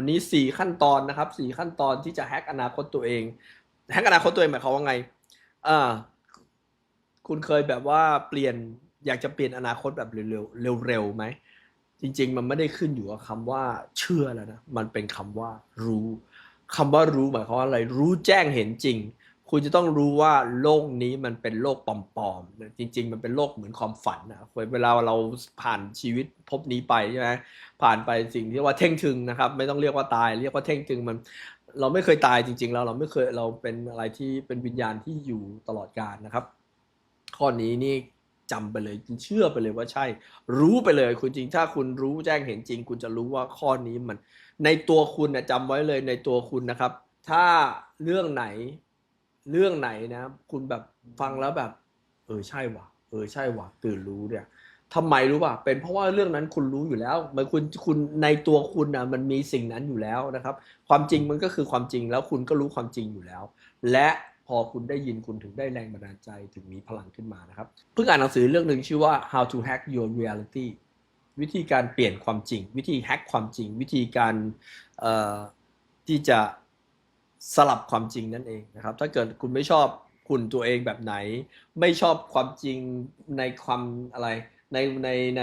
วันนี้สี่ขั้นตอนนะครับสี่ขั้นตอนที่จะแฮกอนาคตตัวเองแฮกอนาคตตัวเองหมายความว่าไงอ่าคุณเคยแบบว่าเปลี่ยนอยากจะเปลี่ยนอนาคตแบบเร็วๆเร็วๆไหมจริง ๆ มันไม่ได้ขึ้นอยู่กับคำว่าเชื่อแล้วนะมันเป็นคำว่ารู้คำว่ารู้หมายความว่าอะไรรู้แจ้งเห็นจริง คุณจะต้องรู้ว่าโลกนี้มันเป็นโลกปลอมๆ จริง ๆ มันเป็นโลกเหมือนความฝันนะเวลาเราผ่านชีวิตภพนี้ไปใช่ไหมผ่านไปสิ่งที่ว่าเท่งทึงนะครับ ไม่ต้องเรียกว่าตาย เรียกว่าเท่งทึงมัน เราไม่เคยตายจริง ๆ แล้วเราไม่เคยเราเป็นอะไรที่เป็นวิญญาณที่อยู่ตลอดกาลนะครับ ข้อนี้นี่จำไปเลยเชื่อไปเลยว่าใช่ รู้ไปเลยคุณจริง ถ้าคุณรู้แจ้งเห็นจริง คุณจะรู้ว่าข้อนี้มัน ในตัวคุณนะจำไว้เลยในตัวคุณนะครับ ถ้าเรื่องไหน เรื่องไหนนะ คุณแบบฟังแล้วแบบ เออใช่ว่ะ เออใช่ว่ะตื่นรู้เนี่ยทำไมรู้ป่ะ เป็นเพราะว่าเรื่องนั้นคุณรู้อยู่แล้ว มันคุณคุณในตัวคุณนะมันมีสิ่งนั้นอยู่แล้วนะครับ ความจริงมันก็คือความจริงแล้วคุณก็รู้ความจริงอยู่แล้ว และพอคุณได้ยินคุณถึงได้แรงบันดาลใจถึงมีพลังขึ้นมานะครับ เพิ่งอ่านหนังสือเรื่องหนึ่งชื่อว่า how to hack your reality วิธีการเปลี่ยนความจริง วิธีแฮกความจริง วิธีการที่จะ สลับความจริงนั่นเองนะครับ ถ้าเกิดคุณไม่ชอบคุณตัวเองแบบไหน ไม่ชอบความจริงในความอะไรในในใน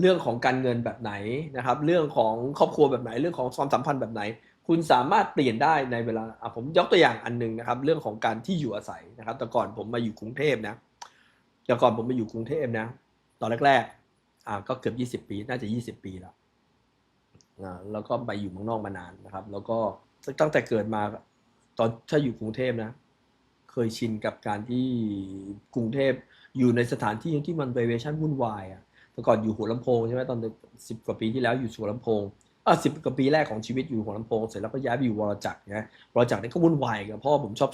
เรื่องของการเงินแบบไหนนะครับ เรื่องของครอบครัวแบบไหน เรื่องของความสัมพันธ์แบบไหน คุณสามารถเปลี่ยนได้ในเวลาผมยกตัวอย่างอันหนึ่งนะครับ เรื่องของการที่อยู่อาศัยนะครับ แต่ก่อนผมมาอยู่กรุงเทพนะแต่ก่อนผมมาอยู่กรุงเทพนะ ตอนแรกๆอ่าก็เกือบ 20 ปี น่าจะ 20 ปีแล้วอ่าแล้วก็ไปอยู่เมืองนอกมานานนะครับ แล้วก็ ตั้งแต่เกิดมา ตอนถ้าอยู่กรุงเทพนะ เคยชินกับการที่กรุงเทพอยู่ในสถานที่ที่มัน variation วุ่นวายอะแต่ก่อนอยู่หัวลำโพงใช่ไหมตอนสิบกว่าปีที่แล้วอยู่หัวลำโพงอะสิบกว่าปีแรกของชีวิตอยู่หัวลำโพงเสร็จแล้วก็ย้ายไปอยู่วรจักรนะวรจักรนี่ก็วุ่นวายกับพ่อผมชอบ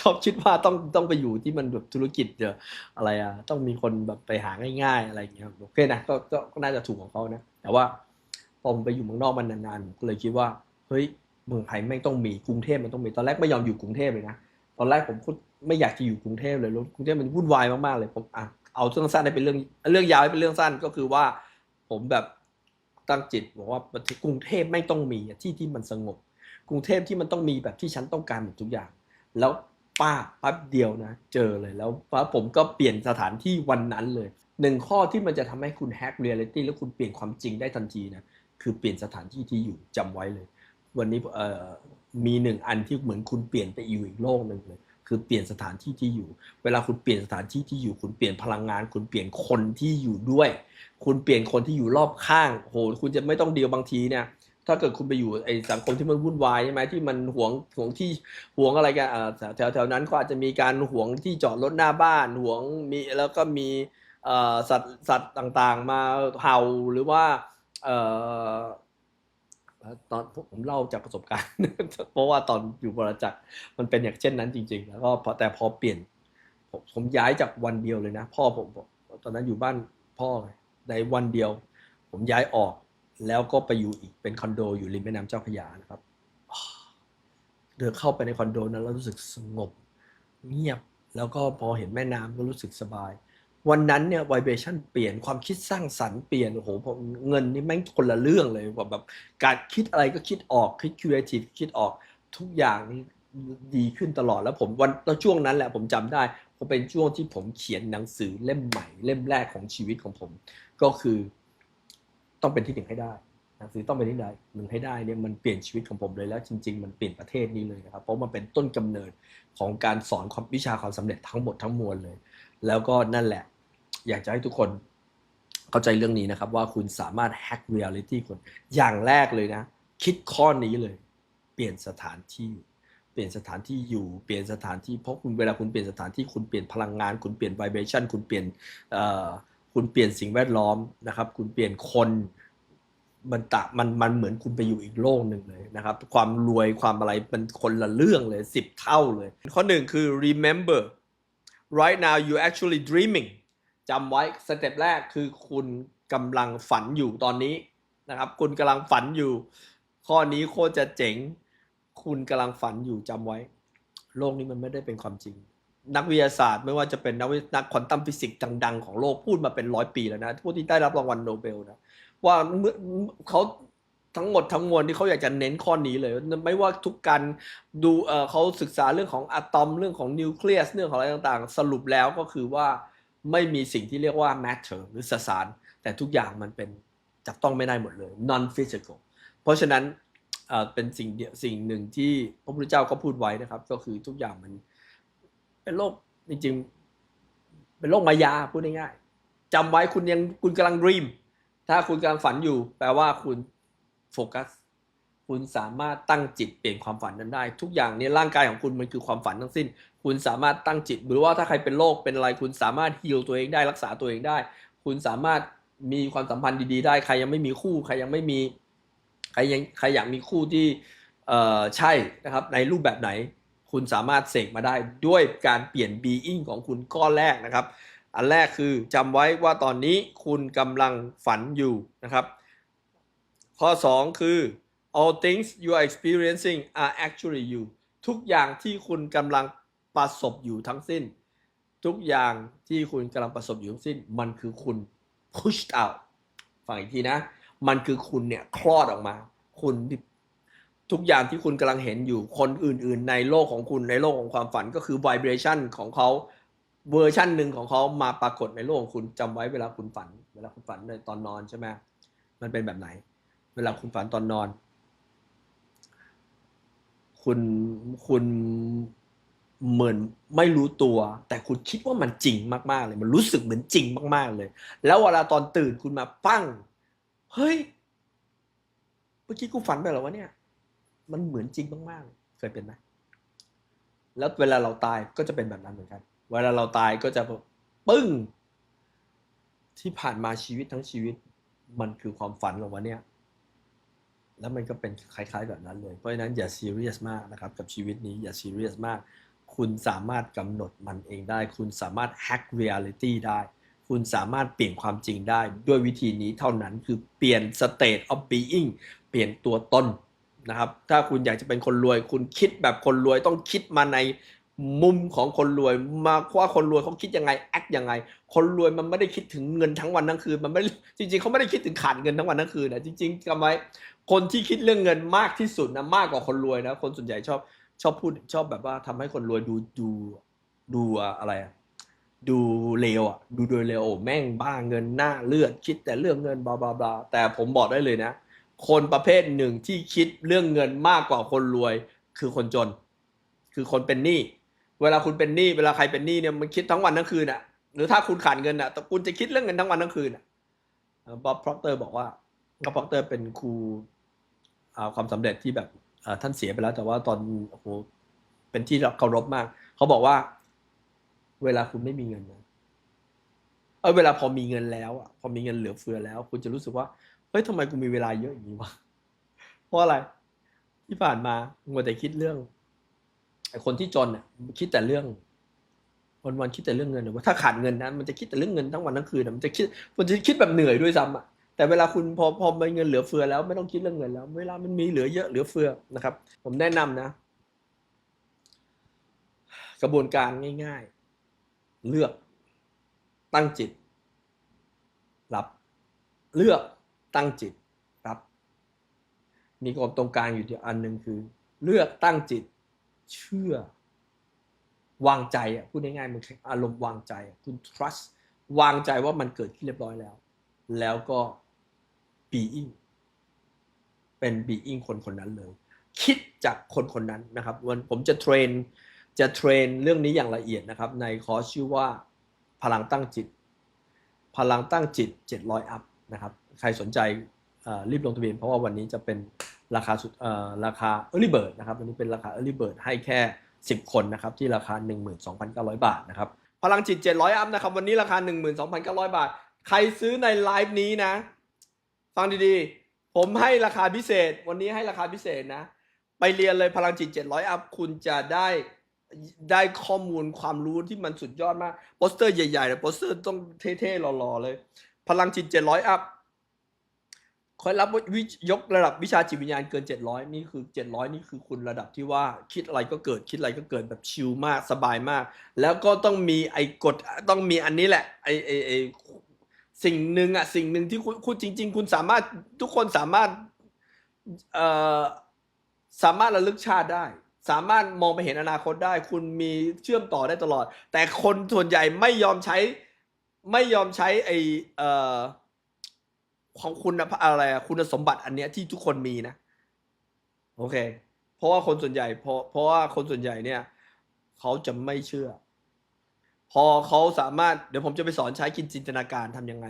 ชอบคิดว่าต้องต้องไปอยู่ที่มันแบบธุรกิจเดี๋ยวอะไรอะต้องมีคนแบบไปหาง่าย ๆ อะไรอย่างเงี้ยโอเคนะก็ก็ก็น่าจะถูกของเขานะ แต่ว่าพอผมไปอยู่เมืองนอกมันนานๆผมก็เลยคิดว่า เฮ้ย เมืองไทยไม่ต้องมีกรุงเทพมันต้องมีตอนแรกไม่ยอมอยู่กรุงเทพเลยนะตอนแรกผมพูดไม่อยากจะอยู่กรุงเทพเลยกรุงเทพมันวุ่นวายมากๆเลยผมอะเอาเรื่องสั้นให้เป็นเรื่องเรื่องยาวให้เป็นเรื่องสั้นก็คือว่า ผมแบบตั้งจิตบอกว่ากรุงเทพไม่ต้องมีที่ที่มันสงบ กรุงเทพที่มันต้องมีแบบที่ฉันต้องการหมดทุกอย่าง แล้วป้าปั๊บเดียวนะ เจอเลยแล้วป้าผมก็เปลี่ยนสถานที่วันนั้นเลยหนึ่งข้อที่มันจะทำให้คุณแฮกเรียลิตี้แล้วคุณเปลี่ยนความจริงได้ทันทีนะคือเปลี่ยนสถานที่ที่อยู่จำไว้เลย วันนี้มีหนึ่งอันที่เหมือนคุณเปลี่ยนไปอยู่อีกโลกหนึ่งเลยคือเปลี่ยนสถานที่ที่อยู่ เวลาคุณเปลี่ยนสถานที่ที่อยู่ คุณเปลี่ยนพลังงาน คุณเปลี่ยนคนที่อยู่ด้วย คุณเปลี่ยนคนที่อยู่รอบข้างโหคุณจะไม่ต้องเดียวบางทีเนี่ย ถ้าเกิดคุณไปอยู่ไอ้สังคมที่มันวุ่นวายใช่ไหมที่มันหวงหวงที่หวงอะไรกันแถวแถวนั้นก็อาจจะมีการหวงที่จอดรถหน้าบ้านหวงมีแล้วก็มีสัตว์สัตว์ต่างๆ มาเห่าหรือว่า ตอนผมเล่าจากประสบการณ์ เพราะว่าตอนอยู่บริจักมันเป็นอย่างเช่นนั้นจริง ๆ แล้วก็พอแต่พอเปลี่ยน ผมผมย้ายจากวันเดียวเลยนะ พ่อผมตอนนั้นอยู่บ้านพ่อในวันเดียว ผมย้ายออกแล้วก็ไปอยู่อีกเป็นคอนโดอยู่ริมแม่น้ำเจ้าพระยานะครับเดินเข้าไปในคอนโดนั้นแล้วรู้สึกสงบ เงียบแล้วก็พอเห็นแม่น้ำก็รู้สึกสบาย วันนั้นเนี่ยไวเบชั่นเปลี่ยนความคิดสร้างสรรค์เปลี่ยนโอ้โหผมเงินนี่แม่งคนละเรื่องเลยแบบแบบการคิดอะไรก็คิดออกคิดครีเอทีฟคิดออกทุกอย่างนี่ดีขึ้นตลอดแล้วผมวันแล้วช่วงนั้นแหละผมจำได้ผมเป็นช่วงที่ผมเขียนหนังสือเล่มใหม่ เล่มแรกของชีวิตของผม ก็คือ ต้องเป็นที่หนึ่งให้ได้ หนังสือต้องเป็นที่ใดหนึ่งให้ได้เนี่ยมันเปลี่ยนชีวิตของผมเลยแล้ว จริง ๆ มันเปลี่ยนประเทศนี้เลยนะครับเพราะมันเป็นต้นกำเนิดของการสอนความวิชาความสำเร็จทั้งหมดทั้งมวลเลย แล้วก็นั่นแหละ อยากจะให้ทุกคนเข้าใจเรื่องนี้นะครับ ว่าคุณสามารถแฮกเรียลิตี้คนอย่างแรกเลยนะ คิดข้อนี้เลย เปลี่ยนสถานที่ เปลี่ยนสถานที่อยู่เปลี่ยนสถานที่เพราะคุณเวลาคุณเปลี่ยนสถานที่คุณเปลี่ยนพลังงาน คุณเปลี่ยนไวเบชันคุณเปลี่ยนคุณเปลี่ยนสิ่งแวดล้อมนะครับ คุณเปลี่ยนคนมันตะมันมันเหมือนคุณไปอยู่อีกโลกหนึ่งเลยนะครับ ความรวยความอะไรมันคนละเรื่องเลยสิบเท่าเลย ข้อหนึ่งคือ remember right now you actually dreaming จำไว้สเต็ปแรกคือคุณกำลังฝันอยู่ตอนนี้นะครับ คุณกำลังฝันอยู่ ข้อนี้โคตรจะเจ๋ง คุณกำลังฝันอยู่จำไว้ โลกนี้มันไม่ได้เป็นความจริง นักวิทยาศาสตร์ไม่ว่าจะเป็นนักนักควอนตัมฟิสิกส์ดังๆของโลกพูดมาเป็นร้อยปีแล้วนะผู้ที่ได้รับรางวัลโนเบลนะว่าเมื่อเขาทั้งหมดทั้งมวลที่เขาอยากจะเน้นข้อนี้เลย ไม่ว่าทุกการดูเเขาศึกษาเรื่องของอะตอมเรื่องของนิวเคลียสเรื่องของอะไรต่างๆ สรุปแล้วก็คือว่า ไม่มีสิ่งที่เรียกว่า matter หรือสสาร แต่ทุกอย่างมันเป็นจับต้องไม่ได้หมดเลย non physical เพราะฉะนั้นเป็นสิ่งเดียวสิ่งหนึ่งที่พระพุทธเจ้าก็พูดไว้นะครับ ก็คือทุกอย่างมันเป็นโลกจริงๆ เป็นโลกมายาพูดง่ายๆจำไว้คุณยังคุณกำลัง dream ถ้าคุณกำลังฝันอยู่ แปลว่าคุณโฟกัส คุณสามารถตั้งจิตเปลี่ยนความฝันนั้นได้ ทุกอย่างเนี่ยร่างกายของคุณมันคือความฝันทั้งสิ้น คุณสามารถตั้งจิต หรือว่าถ้าใครเป็นโรคเป็นอะไรคุณสามารถฮีลตัวเองได้รักษาตัวเองได้ คุณสามารถมีความสัมพันธ์ดีๆ ได้ใครยังไม่มีคู่ใครยังไม่มีใครยังใครอยากมีคู่ที่เอ่อใช่นะครับในรูปแบบไหน คุณสามารถเสกมาได้ด้วยการเปลี่ยน being ของคุณก้อนแรกนะครับ อันแรกคือจำไว้ว่าตอนนี้คุณกำลังฝันอยู่นะครับ ข้อ 2 คือ all things you are experiencing are actually you ทุกอย่างที่คุณกำลัง ประสบอยู่ทั้งสิ้น ทุกอย่างที่คุณกำลังประสบอยู่ทั้งสิ้น มันคือคุณ push out ฟังอีกทีนะ มันคือคุณเนี่ยคลอดออกมา คุณทุกอย่างที่คุณกำลังเห็นอยู่คนอื่น ๆ ในโลกของคุณในโลกของความฝันก็คือ vibration ของเขาเวอร์ชันหนึ่งของเขามาปรากฏในโลกของคุณจำไว้เวลาคุณฝัน เวลาคุณฝันในตอนนอนใช่ไหมมันเป็นแบบไหน เวลาคุณฝันตอนนอน คุณคุณ เหมือนไม่รู้ตัว แต่คุณคิดว่ามันจริงมากๆเลย มันรู้สึกเหมือนจริงมาก ๆเลย แล้วเวลาตอนตื่นคุณมาปั้งเฮ้ยเมื่อกี้กูฝันไปเหรอวะเนี่ย มันเหมือนจริงมากๆเลยเคยเป็นไหมแล้วเวลาเราตายก็จะเป็นแบบนั้นเหมือนกัน เวลาเราตายก็จะแบบปึ้ง ที่ผ่านมาชีวิตทั้งชีวิต มันคือความฝันของวันเนี้ยแล้วมันก็เป็นคล้าย ๆ แบบนั้นเลย เพราะฉะนั้นอย่าซีเรียสมากนะครับ กับชีวิตนี้อย่าซีเรียสมาก คุณสามารถกำหนดมันเองได้ คุณสามารถแฮกเรียลิตี้ได้ คุณสามารถเปลี่ยนความจริงได้ ด้วยวิธีนี้เท่านั้นคือเปลี่ยน state of being เปลี่ยนตัวตนนะครับ ถ้าคุณอยากจะเป็นคนรวย คุณคิดแบบคนรวยต้องคิดมาในมุมของคนรวยมาว่าคนรวยเขาคิดยังไงแอคยังไง คนรวยมันไม่ได้คิดถึงเงินทั้งวันทั้งคืนมันไม่จริงๆเขาไม่ได้คิดถึงขาดเงินทั้งวันทั้งคืนนะจริงๆจำไว้คนที่คิดเรื่องเงินมากที่สุดนะมากกว่าคนรวยนะคนส่วนใหญ่ชอบ ชอบพูดชอบแบบว่าทำให้คนรวยดูดูดูอะไรดูเลวอะดูโดยเลวแม่งบ้าเงินหน้าเลือดคิดแต่เรื่องเงินบลาบลาบลาแต่ผมบอกได้เลยนะ คนประเภทหนึ่งที่คิดเรื่องเงินมากกว่าคนรวย คือคนจน คือคนเป็นหนี้เวลาคุณเป็นหนี้เวลาใครเป็นหนี้เนี่ยมันคิดทั้งวันทั้งคืนอะ หรือถ้าคุณขาดเงินอะคุณจะคิดเรื่องเงินทั้งวันทั้งคืนอะบ๊อบพร็อกเตอร์บอกว่าบ๊อบพร็อกเตอร์เป็นครูความสำเร็จที่แบบ ท่านเสียไปแล้ว แต่ว่าตอนโอ้โหเป็นที่เคารพมาก เขาบอกว่า เวลาคุณไม่มีเงินนะเออเวลาพอมีเงินแล้วอะพอมีเงินเหลือเฟือแล้ว คุณจะรู้สึกว่าเฮ้ยทำไมกูมีเวลาเยอะอย่างนี้วะเพราะอะไร ที่ผ่านมามัวแต่คิดเรื่องไอ้คนที่จนอะคิดแต่เรื่องวันวันคิดแต่เรื่องเงินว่าถ้าขาดเงินนะมันจะคิดแต่เรื่องเงินทั้งวันทั้งคืนอะมันจะคิดมันจะคิดแบบเหนื่อยด้วยซ้ำอะ แต่เวลาคุณพอพอมีเงินเหลือเฟือแล้วไม่ต้องคิดเรื่องเงินแล้ว เวลามันมีเหลือเยอะเหลือเฟือนะครับ ผมแนะนำนะ กระบวนการง่าย ๆ เลือกตั้งจิต รับ เลือกตั้งจิต รับ มีกรอบตรงกลางอยู่อันหนึ่งคือ เลือกตั้งจิต เชื่อ วางใจอะพูดง่ายๆมันอารมณ์วางใจ คุณ trust วางใจว่ามันเกิดขึ้นเรียบร้อยแล้ว แล้วก็ being เป็น being คนคนนั้นเลย คิดจากคนคนนั้นนะครับวันผมจะเทรนจะเทรนเรื่องนี้อย่างละเอียดนะครับ ในคอร์สชื่อว่าพลังตั้งจิต พลังตั้งจิต 700 อัพนะครับ ใครสนใจรีบลงทะเบียนเพราะว่าวันนี้จะเป็นราคาสุดเออราคา Early Bird นะครับวันนี้เป็นราคา Early Bird ให้แค่ 10 คนนะครับ ที่ราคา 12,900 บาทนะครับ พลังจิต 700 อัพนะครับ วันนี้ราคา 12,900 บาท ใครซื้อในไลฟ์นี้นะ ฟังดีๆ ผมให้ราคาพิเศษ วันนี้ให้ราคาพิเศษนะ ไปเรียนเลยพลังจิต 700 อัพ คุณจะได้ได้ข้อมูลความรู้ที่มันสุดยอดมาก โปสเตอร์ใหญ่ๆเลยโปสเตอร์ต้องเท่ๆหล่อๆเลย พลังจิต 700 อัพคอยรับวิยกระดับวิชาจิตวิญญาณเกิน 700 นี่คือ 700 นี่คือคุณระดับที่ว่าคิดอะไรก็เกิดคิดอะไรก็เกิดแบบชิลมากสบายมาก แล้วก็ต้องมีไอ้กฎต้องมีอันนี้แหละไอ้ไอ้ไอ้ สิ่งหนึ่งอะสิ่งหนึ่งที่คุณคุณจริง ๆ คุณสามารถทุกคนสามารถเอ่อสามารถระลึกชาติได้ สามารถมองไปเห็นอนาคตได้ คุณมีเชื่อมต่อได้ตลอด แต่คนส่วนใหญ่ไม่ยอมใช้ไม่ยอมใช้ไอเอ่อของคุณอะไรอะคุณสมบัติอันเนี้ยที่ทุกคนมีนะ โอเค เพราะว่าคนส่วนใหญ่เพราะเพราะว่าคนส่วนใหญ่เนี่ย เขาจะไม่เชื่อ พอเขาสามารถเดี๋ยวผมจะไปสอนใช้กินจินตนาการทำยังไง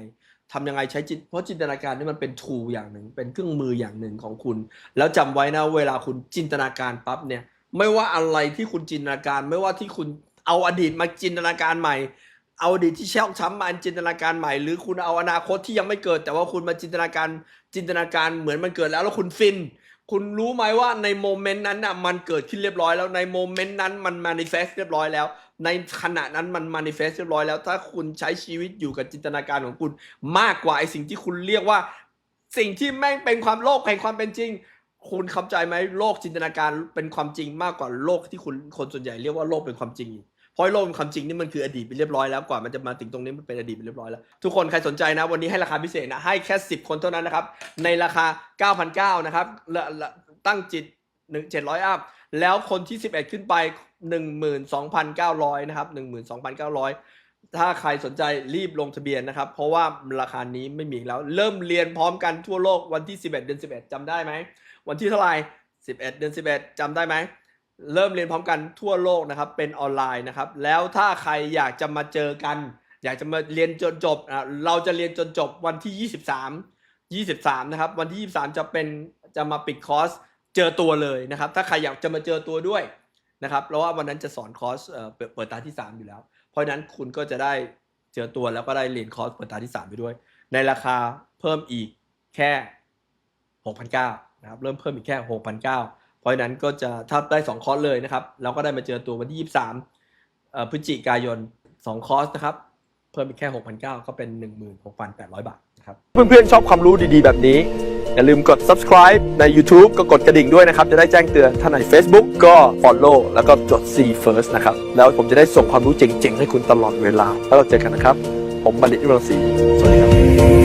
ทำยังไงใช้จินเพราะจินตนาการนี่มันเป็นทูอย่างหนึ่ง เป็นเครื่องมืออย่างหนึ่งของคุณ แล้วจำไว้นะเวลาคุณจินตนาการปั๊บเนี่ย ไม่ว่าอะไรที่คุณจินตนาการ ไม่ว่าที่คุณเอาอดีตมาจินตนาการใหม่ เอาอดีตที่เชอกช้ำมาจินตนาการใหม่ หรือคุณเอาอนาคตที่ยังไม่เกิด แต่ว่าคุณมาจินตนาการจินตนาการเหมือนมันเกิดแล้วแล้วคุณฟิน คุณรู้ไหมว่าในโมเมนต์นั้นน่ะมันเกิดขึ้นเรียบร้อยแล้วในโมเมนต์นั้นมันมานิเฟสเรียบร้อยแล้ว ในขณะนั้นมันมานิเฟสเรียบร้อยแล้ว ถ้าคุณใช้ชีวิตอยู่กับจินตนาการของคุณมากกว่าไอสิ่งที่คุณเรียกว่า สิ่งที่แม่งเป็นความโลกแห่งความเป็นจริง คุณเข้าใจไหมโลกจินตนาการเป็นความจริงมากกว่าโลกที่คุณคนส่วนใหญ่เรียกว่าโลกเป็นความจริง เพราะโลกความจริงนี่มันคืออดีตไปเรียบร้อยแล้วกว่ามันจะมาถึงตรงนี้มันเป็นอดีตไปเรียบร้อยแล้ว ทุกคนใครสนใจนะ วันนี้ให้ราคาพิเศษนะ ให้แค่ 10 คนเท่านั้นนะครับ ในราคา 9,900นะครับละตั้งจิต1 700อัพแล้วคนที่ 11 ขึ้นไป 12,900นะครับ12,900 ถ้าใครสนใจรีบลงทะเบียนนะครับ เพราะว่าราคานี้ไม่มีแล้ว เริ่มเรียนพร้อมกันทั่วโลกวันที่ 11 เดือน 11จำได้ไหม วันที่เท่าไหร่11 เดือน 11จำได้ไหม เริ่มเรียนพร้อมกันทั่วโลกนะครับ เป็นออนไลน์นะครับ แล้วถ้าใครอยากจะมาเจอกัน อยากจะมาเรียนจนจบอะเราจะเรียนจนจบวันที่ 23 23 นะครับ วันที่ 23 จะเป็นจะมาปิดคอร์สเจอตัวเลยนะครับ ถ้าใครอยากจะมาเจอตัวด้วยนะครับเพราะว่าวันนั้นจะสอนคอร์สเอ่อเปิดเปิดตาที่ 3 อยู่แล้ว เพราะฉะนั้นคุณก็จะได้เจอตัวแล้วก็ได้เรียนคอร์สเปิดตาที่ 3 ไปด้วย ในราคาเพิ่มอีกแค่ 6,900นะครับเริ่มเพิ่มอีกแค่ 6,900 เพราะนั้นก็จะถ้าได้ 2 คอร์สเลยนะครับ เราก็ได้มาเจอตัววันที่ 23พฤศจิกายน 2 คอร์สนะครับ เพิ่มอีกแค่ 6,900 ก็เป็น 16,800 บาทนะครับ เพื่อนๆ ชอบความรู้ดีๆ แบบนี้ อย่าลืมกด subscribe ใน YouTube ก็กดกระดิ่งด้วยนะครับ จะได้แจ้งเตือนถ้าใน Facebook ก็ follow แล้วก็จด see first นะครับ แล้วผมจะได้ส่งความรู้เจ๋งๆ ให้คุณตลอดเวลา แล้วเราเจอกันนะครับ ผมบัณฑิตยุรังศรีสวัสดีครับ